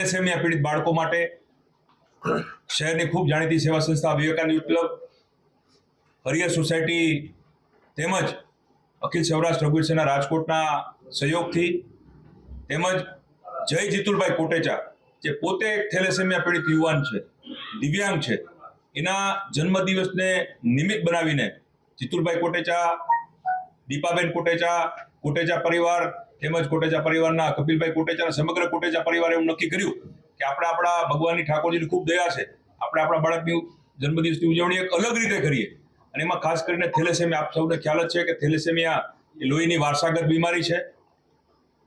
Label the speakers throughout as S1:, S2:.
S1: Thalassemia પીડિત બાળકો માટે. શહેરની ખૂબ જાણીતી સેવા સંસ્થા વિવેકાનંદ ક્લબ હરિયર સોસાયટી તેમજ અખિલ સૌરાષ્ટ્ર રઘુવીર સેના રાજકોટના સહયોગથી તેમજ જય જીતુલભાઈ કોટેચા, જે પોતે એક થેલેસેમિયા પીડિત યુવાન છે, દિવ્યાંગ છે, એના જન્મદિવસને નિમિત્ત બનાવીને જીતુલભાઈ કોટેચા, દીપાબેન કોટેચા કોટેચા પરિવાર તેમજ કોટેચા પરિવારના કપિલભાઈ કોટેચાના સમગ્ર કોટેચા પરિવારે એવું નક્કી કર્યું કે આપણે આપણા ભગવાનની ઠાકોરજીની ખૂબ દયા છે. આપણે આપણા બાળકની જન્મદિવસની ઉજવણી એક અલગ રીતે કરીએ. અને એમાં ખાસ કરીને થેલેસેમિયા, આપ સૌને ખ્યાલ જ છે કે થેલેસેમિયા એ લોહીની વારસાગત બીમારી છે.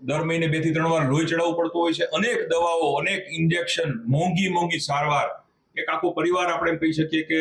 S1: દર મહિને બેથી ત્રણ વાર લોહી ચડાવવું પડતું હોય છે. અનેક દવાઓ, અનેક ઇન્જેક્શન, મોંઘી મોંઘી સારવાર. એક આખો પરિવાર આપણે એમ કહી શકીએ કે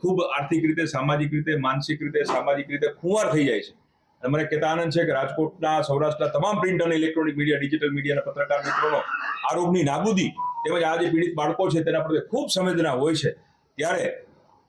S1: ખૂબ આર્થિક રીતે, સામાજિક રીતે, માનસિક રીતે, સામાજિક રીતે ખુવાર થઈ જાય છે. અને મને કહેતા આનંદ છે કે રાજકોટના, સૌરાષ્ટ્રના તમામ પ્રિન્ટ અને ઇલેક્ટ્રોનિક મીડિયા ડિજિટલ મીડિયા અને પત્રકાર મિત્રોનો આ રોગની નાબૂદી તેમજ આ જે પીડિત બાળકો છે તેના પ્રત્યે ખૂબ સંવેદના હોય છે. ત્યારે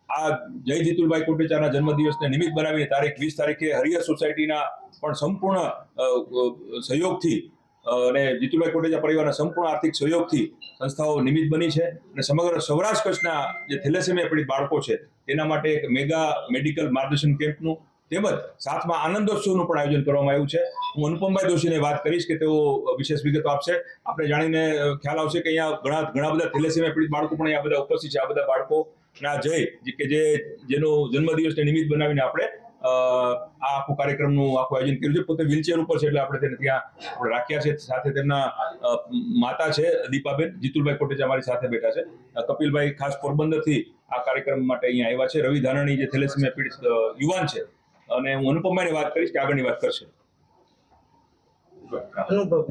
S1: આ જય જીતુલભાઈ કોટેચાના જન્મદિવસને નિમિત્ત બનાવીને તારીખ વીસ તારીખે હરિયર સોસાયટીના પણ સંપૂર્ણ સહયોગથી અને જીતુભાઈ કોટેચા પરિવારના સંપૂર્ણ આર્થિક સહયોગથી સંસ્થાઓ નિમિત્ત બની છે અને સમગ્ર સૌરાષ્ટ્ર કચ્છના જે થેલેસેમિયા પીડિત બાળકો છે તેના માટે એક મેગા મેડિકલ માર્ગદર્શન કેમ્પનું તેમજ સાથમાં આનંદોત્સવનું પણ આયોજન કરવામાં આવ્યું છે. હું અનુપમભાઈ દોશીને વાત કરીશ કે તેઓ વિશેષ વિગતો આપશે. આપણે જાણીને ખ્યાલ આવશે કે અહીંયા ઘણા ઘણા બધા થેલેસેમિયા પીડિત બાળકો પણ અહીંયા બધા ઉપસ્થિત છે. આ બધા બાળકો ના જય કે જે, જેનો જન્મદિવસને નિમિત્ત બનાવીને આપણે આ આખું કાર્યક્રમનું આખું આયોજન કર્યું છે. પોતે વ્હીલચેર ઉપર છે એટલે આપણે તેને ત્યાં રાખ્યા છે. સાથે તેમના માતા છે, દીપાબેન. જીતુલભાઈ કોટેચા અમારી સાથે બેઠા છે. કપિલભાઈ ખાસ પોરબંદરથી આ કાર્યક્રમ માટે અહીંયા આવ્યા છે. રવિ ધાનાણી જે થેલેસેમિયા પીડિત યુવાન છે અને હું અનુપમાની વાત કરીશ કે આગળની વાત કરશે.
S2: અનુભવ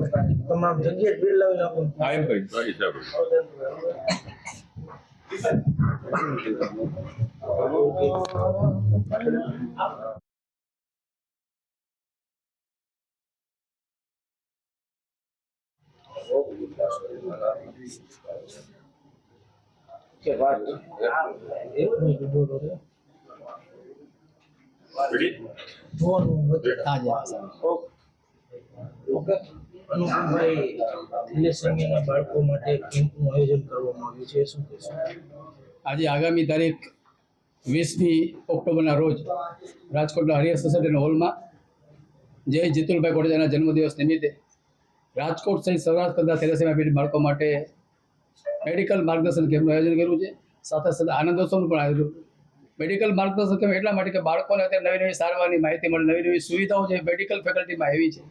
S2: તમામ જગ્યાએ બિલ લાવી નાખો
S1: હા એમ કહી
S2: એક મિનિટ ઊભો રહો રે. જોવાનું બધું. ઓકે. ઓકે અનુપમભાઈ થેલેસેમિયાના બાળકો માટે કેમ્પનું આયોજન કરવામાં આવ્યું છે. શું
S3: આજે આગામી તારીખ વીસમી ઓક્ટોબરના રોજ રાજકોટના હરિયર સોસાયટીના હોલમાં જય જીતુલભાઈ કોટેજાના જન્મદિવસ નિમિત્તે રાજકોટ સહિત સૌરાષ્ટ્ર કરતા થેલેસેમિયા પીડિત બાળકો માટે મેડિકલ માર્ગદર્શન કેમ્પનું આયોજન કર્યું છે. સાથે સાથે આનંદોત્સવનું પણ આયોજન કર્યું મેડિકલ માર્ગદર્શન એટલા માટે કે બાળકોને અત્યારે નવી નવી સારવારની માહિતી મળે નવી નવી સુવિધાઓ જે મેડિકલ ફેકલ્ટીમાં એવી છે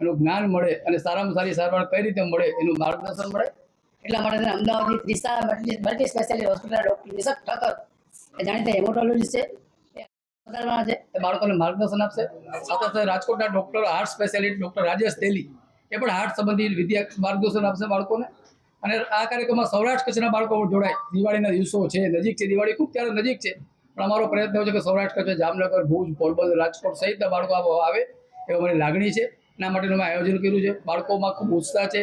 S3: એનું જ્ઞાન મળે અને સારામાં સારી સારવાર કઈ રીતે મળે એનું માર્ગદર્શન મળે.
S4: એટલા માટે અમદાવાદની Trisa multi speciality hospital doctor Nishak Thakkar એ જાણીતા હેમોટોલોજી છે. છે.
S3: બાળકોને માર્ગદર્શન આપશે. સાથે સાથે રાજકોટના doctor heart specialist doctor Rajesh Teli એ પણ હાર્ટ સંબંધી વિદ્યા માર્ગદર્શન આપશે બાળકોને. અને આ કાર્યક્રમમાં સૌરાષ્ટ્ર કચ્છના બાળકો જોડાય. દિવાળીના દિવસો છે નજીક છે. દિવાળી ખૂબ ત્યારે નજીક છે. પણ અમારો પ્રયત્ન એવો છે કે સૌરાષ્ટ્ર કચ્છ, જામનગર, ભુજ, પોરબંદર, રાજકોટ સહિતના બાળકો આવો આવે એ અમારી લાગણી છે. એના માટેનું અમે આયોજન કર્યું છે. બાળકોમાં ખૂબ ઉત્સાહ છે.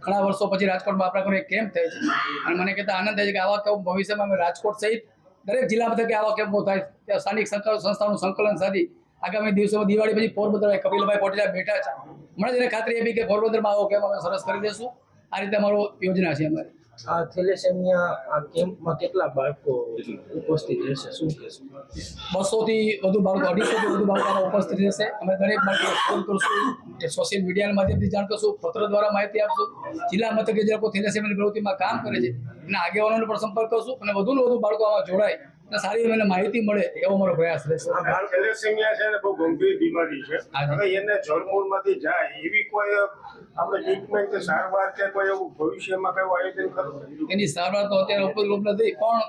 S3: ઘણા વર્ષો પછી રાજકોટમાં આપણા કોઈ કેમ્પ થાય છે. અને મને કહેતા આનંદ થાય છે કે આવા કેમ્પ ભવિષ્યમાં અમે રાજકોટ સહિત દરેક જિલ્લા મથકે આવા કેમ્પો થાય. ત્યાં સ્થાનિક સંસ્થાઓ સંસ્થાનું સંકલન સાધી. આગામી દિવસોમાં દિવાળી પછી પોરબંદર કપિલભાઈ પોટેલા બેઠા છે. મને જેને ખાતરી આપી કે પોરબંદરમાં આવો કેમ્પ અમે સરસ કરી દઈશું આ રીતે અમારો યોજના છે અમારી.
S2: આ થેલેસેમિયા કેમ્પમાં કેટલા બાળકો ઉપસ્થિત રહેશે? શું કહેશો?
S3: બસોથી વધુ બાળકો, અઢીસોથી વધુ બાળકો ઉપસ્થિત રહેશે. અમે દરેક બાળકોને ફોન કરશું કે સોશિયલ મીડિયાના માધ્યમથી જાણ કરશું પત્ર દ્વારા માહિતી આપશું. જિલ્લા મથકે જે લોકો થેલેસેમિયાની પ્રવૃત્તિમાં કામ કરે છે, એના આગેવાનોનો પણ સંપર્ક કરશું અને વધુને વધુ બાળકો આમાં જોડાય. સારી મને માહિતી મળે એવો મારો પ્રયાસ રહેશે.
S5: થેલેસેમિયા છે ને બહુ ગંભીર બીમારી છે. હવે એને જળમૂળમાંથી જાય એવી કોઈ આપણે ટ્રીટમેન્ટ કે સારવાર કે કોઈ એવું ભવિષ્યમાં કયું આયોજન કરવું
S3: એની સારવાર તો અત્યારે ઉપલબ્ધ નથી પણ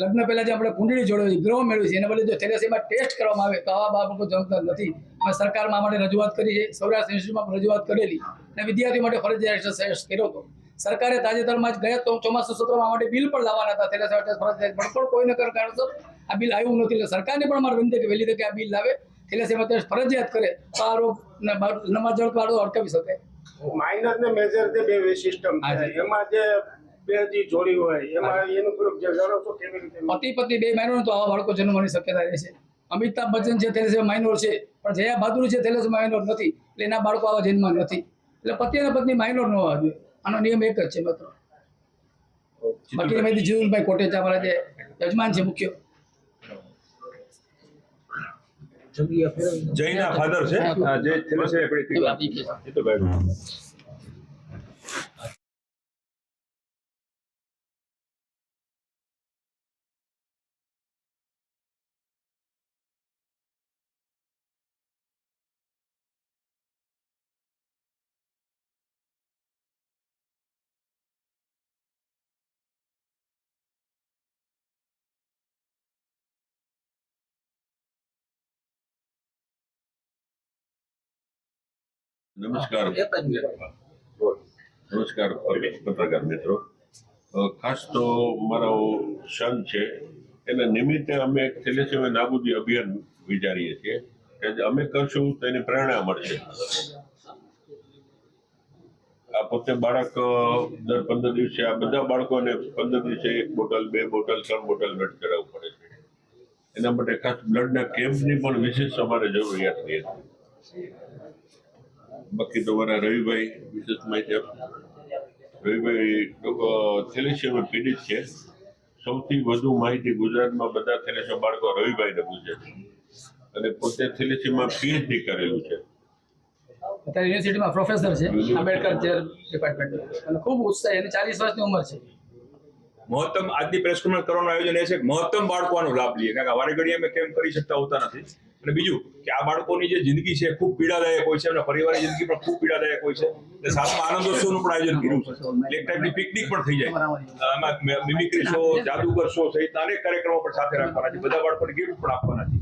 S3: લગ્ન પહેલા જે આપણે કુંડળી જોડવી ગ્રહ મેળવી છે એના બદલે જો થેલેસેમિયા ટેસ્ટ કરવામાં આવે તો આવા બાળકો જમતા નથી. અમે સરકારમાં માટે રજૂઆત કરી છે સૌરાષ્ટ્ર ઇન્સ્ટિટ્યૂટમાં રજૂઆત કરેલી. અને વિદ્યાર્થીઓ માટે ફરજિયાત એક્સરસાઇઝ કર્યો હતો. સરકારે તાજેતરમાં જ ગયા તો ચોમાસુ સત્રમાં માટે બિલ પણ લાવવાના હતા. ટેસ્ટ ફરજિયાત પણ પણ કોઈને કર કારણસર આ બિલ આવ્યું નથી. એટલે સરકારને પણ મારે વિનંતી કે વહેલી તકે આ બિલ લાવે. થેલેસેમિયા ટેસ્ટ ફરજિયાત કરે તો આરોપ રોગ નમાજ જળ કાઢો અટકાવી શકાય
S5: માઇનર ને મેજર જે બે સિસ્ટમ છે. એમાં જે બે જોડી હોય એમાં એનું થોડુંક જે કેવી રીતે?
S3: પતિ પત્ની બે માઇનોર તો આવા બાળકો જન્મવાની શક્યતા રહે છે. અમિતાભ બચ્ચન છે થેલેસેમિયા માઇનોર છે. પણ જયા બહાદુર છે થેલેસેમિયા માઇનોર નથી. એટલે એના બાળકો આવા જન્મ નથી. એટલે પતિ અને પત્ની માઇનોર ન હોવા જોઈએ. આનો નિયમ એક જ છે માત્ર. બાકી માહિતી જીવનભાઈ કોટેચા અમારા જે યજમાન છે મુખ્ય.
S1: જયના ફાધર છે? જે થેલેસેમિયા પીડિત જીતુભાઈ.
S6: નમસ્કાર. નમસ્કાર પત્રકાર મિત્રો. ખાસ તો મારો સન છે એના નિમિત્તે અમે એક થેલેસેમિયા નાબૂદી અભિયાન વિચારીએ છીએ કે અમે કરશું તો એની પ્રેરણા મળશે. આ પોતે બાળક દર પંદર દિવસે આ બધા બાળકોને પંદર દિવસે એક બોટલ બે બોટલ ત્રણ બોટલ બ્લડ ચડાવવું પડે છે. એના માટે ખાસ બ્લડના કેમ્પની પણ વિશેષ અમારે જરૂરિયાત રહી હતી બાકી તમારા રવિભાઈ વિશેષ માહિતી આપો. રવિભાઈ લોકો થેલેસિયામાં પીડિત છે. સૌથી વધુ માહિતી ગુજરાતમાં બધા થેલેસિયા બાળકો રવિભાઈને પૂછે છે. અને પોતે થેલેસિયામાં પીએચડી કરેલું છે.
S3: અત્યારે યુનિવર્સિટીમાં પ્રોફેસર છે આંબેડકર ચેર ડિપાર્ટમેન્ટ અને ખૂબ ઉત્સાહ એની ચાલીસ વર્ષની ઉંમર છે.
S1: મહત્તમ આજની પ્રેસ કોન્ફરન્સ કરવાનું આયોજન એ છે મહત્તમ બાળકો આનો લાભ લઈએ. કારણ કે વારે ઘડી અમે કેમ કરી શકતા હોતા નથી. અને બીજું કે આ બાળકોની જે જિંદગી છે ખૂબ પીડાદાયક હોય છે અને પરિવારની જિંદગી પણ ખૂબ પીડાદાયક હોય છે. એટલે સાથમાં આનંદોત્સવનું પણ આયોજન કર્યું છે. એક ટાઈપની પિકનિક પણ થઈ જાય. આમાં મિમિક્રી શો જાદુગર શો સહિત અનેક કાર્યક્રમો પણ સાથે રાખવાના છે. બધા બાળકોને ગિફ્ટ પણ આપવાના છે.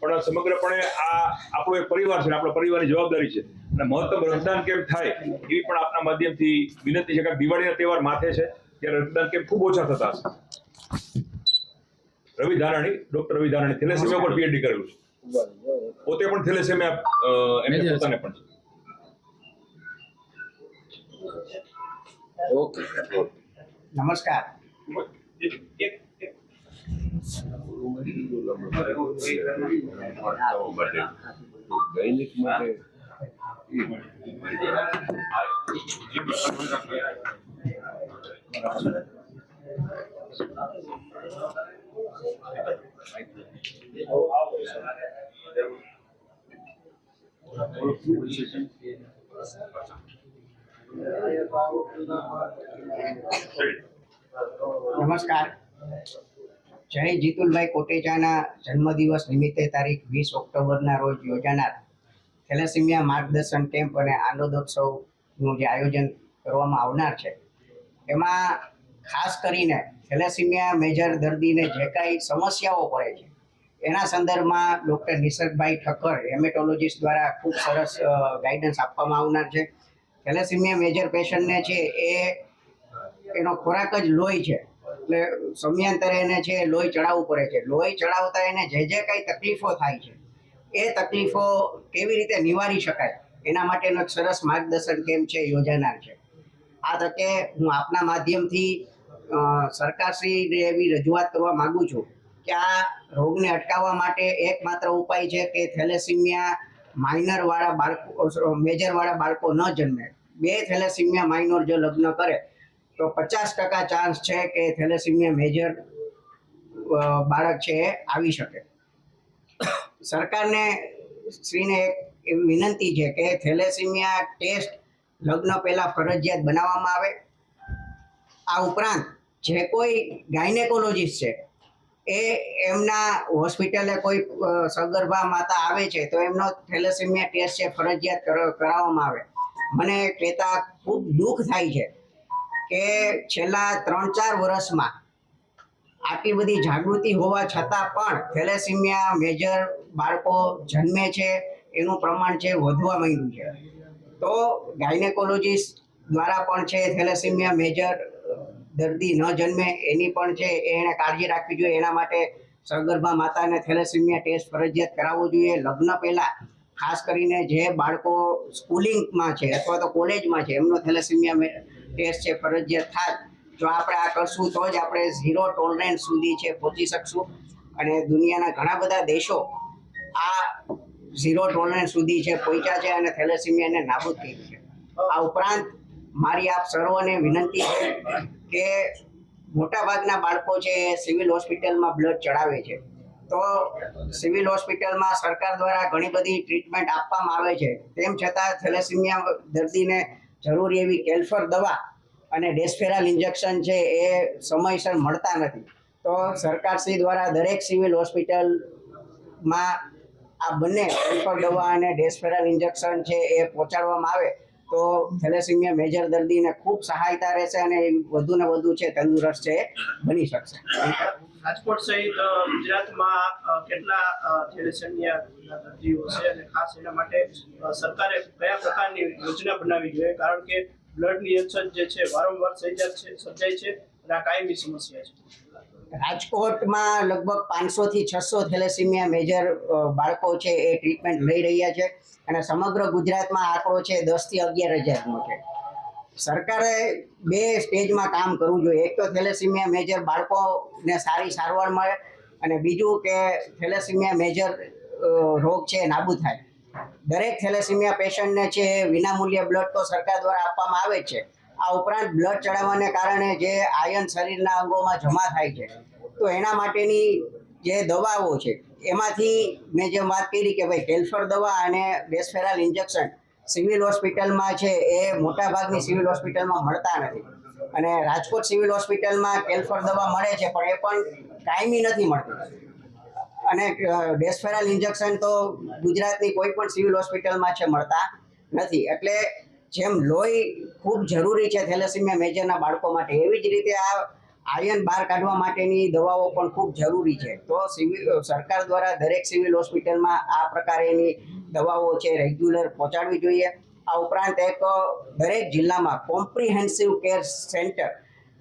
S1: પણ સમગ્રપણે આ આપણો એક પરિવાર છે આપણા પરિવારની જવાબદારી છે. અને મહત્તમ રક્તદાન કેમ્પ થાય એવી પણ આપના માધ્યમથી વિનંતી છે કે દિવાળીના તહેવાર માથે છે, ત્યારે રક્તદાન કેમ્પ ખૂબ ઓછા થતા હશે? રવિ ધારાણી, ડોક્ટર રવિ ધારાણી થેલેસેમિયા પર પીએચડી કરેલું છે. પોતે પણ થેલેસેમિયા અ, એમને
S3: Major છે.
S1: પોતાને પણ છે.
S2: ઓકે.
S7: નમસ્કાર.
S6: વાર્તાઓ માટે દૈનિક માટે
S7: નમસ્કાર. જય જીતુલભાઈ કોટેચાના જન્મદિવસ નિમિત્તે તારીખ વીસ ઓક્ટોબરના રોજ યોજાનાર થેલેસીમિયા માર્ગદર્શન કેમ્પ અને આનંદોત્સવનું જે આયોજન કરવામાં આવનાર છે. એમાં ખાસ કરીને થેલેસીમિયા મેજર દર્દીને જે કાંઈ સમસ્યાઓ પડે છે, એના સંદર્ભમાં ડૉક્ટર નિસર્ગભાઈ ઠક્કર હેમેટોલોજીસ્ટ દ્વારા ખૂબ સરસ ગાઈડન્સ આપવામાં આવનાર છે. થેલેસીમિયા મેજર પેશન્ટને છે એ, એનો ખોરાક જ લોહી છે. એટલે સમયાંતરે એને છે લોહી ચડાવવું પડે છે. લોહી ચડાવતા એને જે જે કાંઈ તકલીફો થાય છે, એ તકલીફો કેવી રીતે નિવારી શકાય, એના માટેનો સરસ માર્ગદર્શન કેમ્પ છે યોજાનાર છે. આ તકે હું આપના માધ્યમથી સરકારશ્રીને એવી રજૂઆત કરવા માંગુ છું કે આ રોગને અટકાવવા માટે એકમાત્ર ઉપાય છે કે થેલેસીમિયા માઇનર વાળા બાળકો મેજર વાળા બાળકો ન જન્મે. બે થેલેસીમિયા માઇનોર જો લગ્ન કરે, તો પચાસ ટકા ચાન્સ છે કે થેલેસીમિયા મેજર બાળક છે એ આવી શકે. સરકારને, શ્રીને એક વિનંતી છે કે થેલેસીમિયા ટેસ્ટ લગ્ન પહેલાં ફરજિયાત બનાવવામાં આવે. આ ઉપરાંત જે કોઈ ગાયનેકોલોજીસ્ટ છે, એ એમના હોસ્પિટલે કોઈ સગર્ભા માતા આવે છે, તો એમનો થેલેસીમિયા ટેસ્ટ છે, ફરજિયાત કર- કરાવવામાં આવે. મને કહેતા ખૂબ દુઃખ થાય છે કે છેલ્લા ત્રણ ચાર વર્ષમાં આટલી બધી જાગૃતિ હોવા છતાં પણ થેલેસીમિયા મેજર બાળકો જન્મે છે, એનું પ્રમાણ છે, વધવા માંડ્યું છે. તો ગાયનેકોલોજીસ્ટ દ્વારા પણ છે, થેલેસીમિયા મેજર દર્દી ન જન્મે એની પણ છે, એને કાળજી રાખવી જોઈએ. એના માટે સગર્ભા માતાને થેલેસીમિયા ટેસ્ટ ફરજિયાત કરાવવો જોઈએ. લગ્ન પહેલા ખાસ કરીને જે બાળકો સ્કૂલિંગમાં છે અથવા તો કોલેજમાં છે, એમનો થેલેસીમિયા ટેસ્ટ છે ફરજિયાત થાય. જો આપણે આ કરશું તો જ આપણે ઝીરો ટોલરન્સ સુધી છે પહોંચી શકશું. અને દુનિયાના ઘણા બધા દેશો આ ઝીરો ટોલરન્સ સુધી છે પહોંચ્યા છે અને થેલેસીમિયાને નાબૂદ કર્યું છે. આ ઉપરાંત મારી આપ સર્વને વિનંતી છે કે મોટાભાગના બાળકો છે એ સિવિલ હોસ્પિટલમાં બ્લડ ચડાવે છે, તો સિવિલ હોસ્પિટલમાં સરકાર દ્વારા ઘણી બધી ટ્રીટમેન્ટ આપવામાં આવે છે. તેમ છતાં થેલેસીમિયા દર્દીને જરૂરી એવી કેલ્ફર દવા અને ડેસ્ફેરાલ ઇન્જેક્શન છે એ સમયસર મળતા નથી. તો સરકારશ્રી દ્વારા દરેક સિવિલ હોસ્પિટલમાં આ બંને કેલ્ફર દવા અને ડેસ્ફેરાલ ઇન્જેક્શન છે એ પહોંચાડવામાં આવે તો થેલેસીમિયા મેજર દર્દીને ખૂબ સહાયતા રહેશે અને વધુ ને વધુ છે તંદુરસ્ત છે બની શકશે.
S2: રાજકોટ સહિત ગુજરાતમાં કેટલા અ, દર્દીઓ છે અને ખાસ એના માટે સરકારે કયા પ્રકારની યોજના બનાવી જોઈએ? કારણ કે બ્લડની અછત જે છે વારંવાર સર્જાય છે સર્જાય છે અને આ કાયમી સમસ્યા છે.
S7: રાજકોટમાં લગભગ પાંચસો થી છસો થેલેસીમિયા મેજર બાળકો છે એ ટ્રીટમેન્ટ લઈ રહ્યા છે અને સમગ્ર ગુજરાતમાં આંકડો છે દસથી અગિયાર હજારનો છે. સરકારે બે સ્ટેજમાં કામ કરવું જોઈએ. એક તો થેલેસીમિયા મેજર બાળકોને સારી સારવાર મળે અને બીજું કે થેલેસીમિયા મેજર રોગ છે નાબૂદ થાય. દરેક થેલેસીમિયા પેશન્ટને છે વિનામૂલ્ય બ્લડ તો સરકાર દ્વારા આપવામાં આવે છે. આ ઉપરાંત બ્લડ ચડાવવાને કારણે જે આયન શરીરના અંગોમાં જમા થાય છે. તો એના માટેની જે દવાઓ છે, એમાંથી મેં જેમ વાત કરી કે ભાઈ કેલ્ફર દવા અને બેસફેરાલ ઇન્જેક્શન સિવિલ હોસ્પિટલમાં છે, એ મોટાભાગની સિવિલ હોસ્પિટલમાં મળતા નથી. અને રાજકોટ સિવિલ હોસ્પિટલમાં કેલ્ફર દવા મળે છે, પણ એ પણ કાયમી નથી મળતી. અને ડેસ્ફેરાલ ઇન્જેક્શન તો ગુજરાતની કોઈ પણ સિવિલ હોસ્પિટલમાં છે, મળતા નથી. એટલે જેમ લોહી ખૂબ જરૂરી છે થેલેસીમિયા મેજરના બાળકો માટે, એવી જ રીતે આ આયન બહાર કાઢવા માટેની દવાઓ પણ ખૂબ જરૂરી છે. તો સિવિલ સરકાર દ્વારા દરેક સિવિલ હોસ્પિટલમાં આ પ્રકારેની દવાઓ છે રેગ્યુલર પહોંચાડવી જોઈએ. આ ઉપરાંત એક દરેક જિલ્લામાં કોમ્પ્રિહેન્સિવ કેર સેન્ટર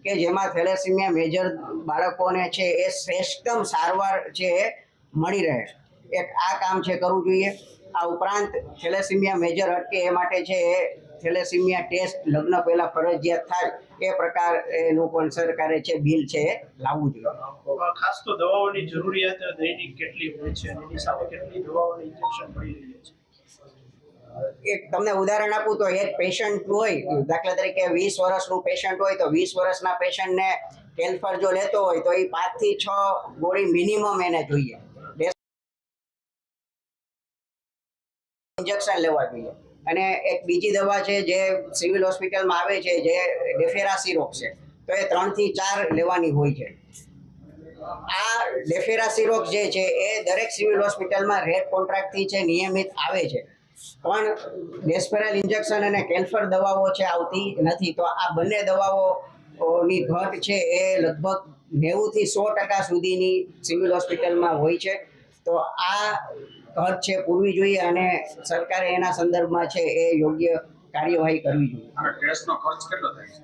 S7: કે જેમાં થેલેસીમિયા મેજર બાળકોને છે એ શ્રેષ્ઠતમ સારવાર છે એ મળી રહે. એક આ કામ છે કરવું જોઈએ. આ ઉપરાંત થેલેસીમિયા મેજર અટકે એ માટે છે એ થેલેસીમિયા ટેસ્ટ લગ્ન પહેલા ફરજિયાત થાય એ પ્રકાર એનું પણ સરકારે છે બિલ છે લાવવું જોઈએ.
S2: ખાસ તો દવાઓની જરૂરિયાત દૈનિક કેટલી હોય છે એની સાથે કેટલી દવાઓની ઇન્જેક્શન પડી રહી છે?
S7: એક તમને ઉદાહરણ આપું તો એક પેશન્ટ હોય દાખલા તરીકે વીસ વર્ષનું પેશન્ટ હોય તો વીસ વર્ષના પેશન્ટને કેલ્ફર જો લેતો હોય તો એ પાંચથી છ ગોળી મિનિમમ એને જોઈએ. ઇન્જેક્શન લેવા જોઈએ. અને એક બીજી દવા છે જે સિવિલ હોસ્પિટલમાં આવે છે, જે ડેફેરાસી રોગ છે. તો એ ત્રણથી ચાર લેવાની હોય છે. આ ડેફેરાસી રોગ જે છે, એ દરેક સિવિલ હોસ્પિટલમાં રેડ કોન્ટ્રાક્ટથી છે, નિયમિત આવે છે. પણ ડેસ્પેરલ ઇન્જેક્શન અને કેન્સર દવાઓ છે, આવતી નથી. તો આ બંને દવાઓની ઘટ છે, એ લગભગ નેવુંથી સો ટકા સુધીની સિવિલ હોસ્પિટલમાં હોય છે. તો આ ઘટ છે પૂરવી જોઈએ અને સરકારે એના સંદર્ભમાં છે એ યોગ્ય કાર્યવાહી કરવી જોઈએ.
S8: ટેસ્ટનો ખર્ચ કેટલો થાય છે?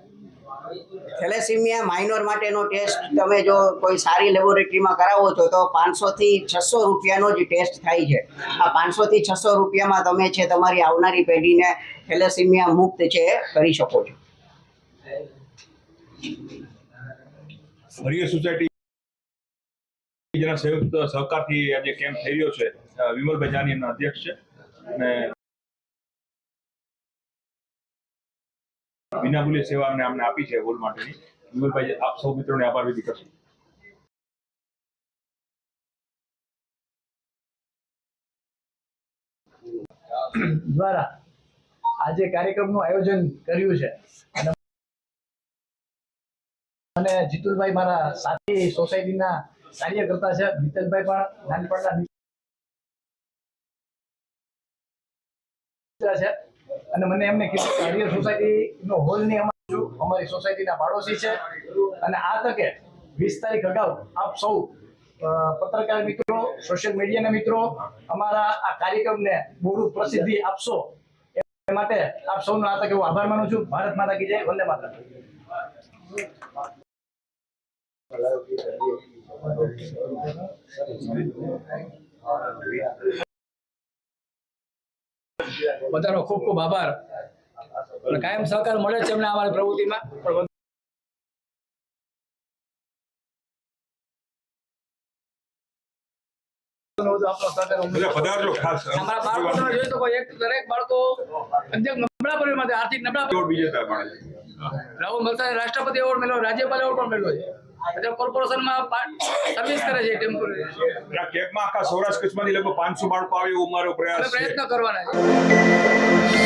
S7: થેલેસીમિયા માઇનોર માટેનો ટેસ્ટ તમે જો કોઈ સારી લેબોરેટરીમાં કરાવો છો તો પાંચસોથી છસો રૂપિયાનો જ ટેસ્ટ થાય છે. આ પાંચસોથી છસો રૂપિયામાં તમે છે તમારી આવનારી પેઢીને થેલેસીમિયા મુક્ત છે એ કરી શકો છો.
S1: સોસાયટી જેના સંયુક્ત સહકારથી આજે કેમ્પ થઈ રહ્યો છે. વિમલભાઈ જાની એમના અધ્યક્ષ છે. અને વિનામૂલ્ય સેવા અમને અમને આપી છે હોલ માટેની. વિમલભાઈ, આપ સૌ મિત્રોને આભાર વિધિ કરશું.
S3: દ્વારા આજે કાર્યક્રમનું આયોજન કર્યું છે. અને જીતુલભાઈ મારા સાથી સોસાયટીના કાર્યકર્તા છે. મિતલભાઈ પણ નાનપણના છે. અને મને એમને કીધું કે હરિયર સોસાયટીનો હોલની અમારી છું અમારી સોસાયટીના પાડોશી છે. અને આ તકે વીસ તારીખ અગાઉ આપ સૌ પત્રકાર મિત્રો સોશિયલ મીડિયાના મિત્રો, અમારા આ કાર્યક્રમને બહુ પ્રસિદ્ધિ આપશો. એ માટે આપ સૌનો આ તકે હું આભાર માનું છું. ભારત માતા કી જય. વંદે માતા બધાનો ખૂબ ખૂબ આભાર. કાયમ સહકાર મળે છે એમને અમારી પ્રવૃત્તિમાં. પણ રાષ્ટ્રપતિ એવોર્ડ મળ્યો રાજ્યપાલ એવોર્ડ પણ મેળવ્યો છે. અત્યારે કોર્પોરેશનમાં સર્વિસ કરે છે ટેમ્પરરી.
S1: આ કેમ્પમાં આખા સૌરાષ્ટ્ર કચ્છમાંથી લગભગ પાંચસો બાળકો આવે એવો અમારો પ્રયાસ
S3: પ્રયત્ન કરવાના છે.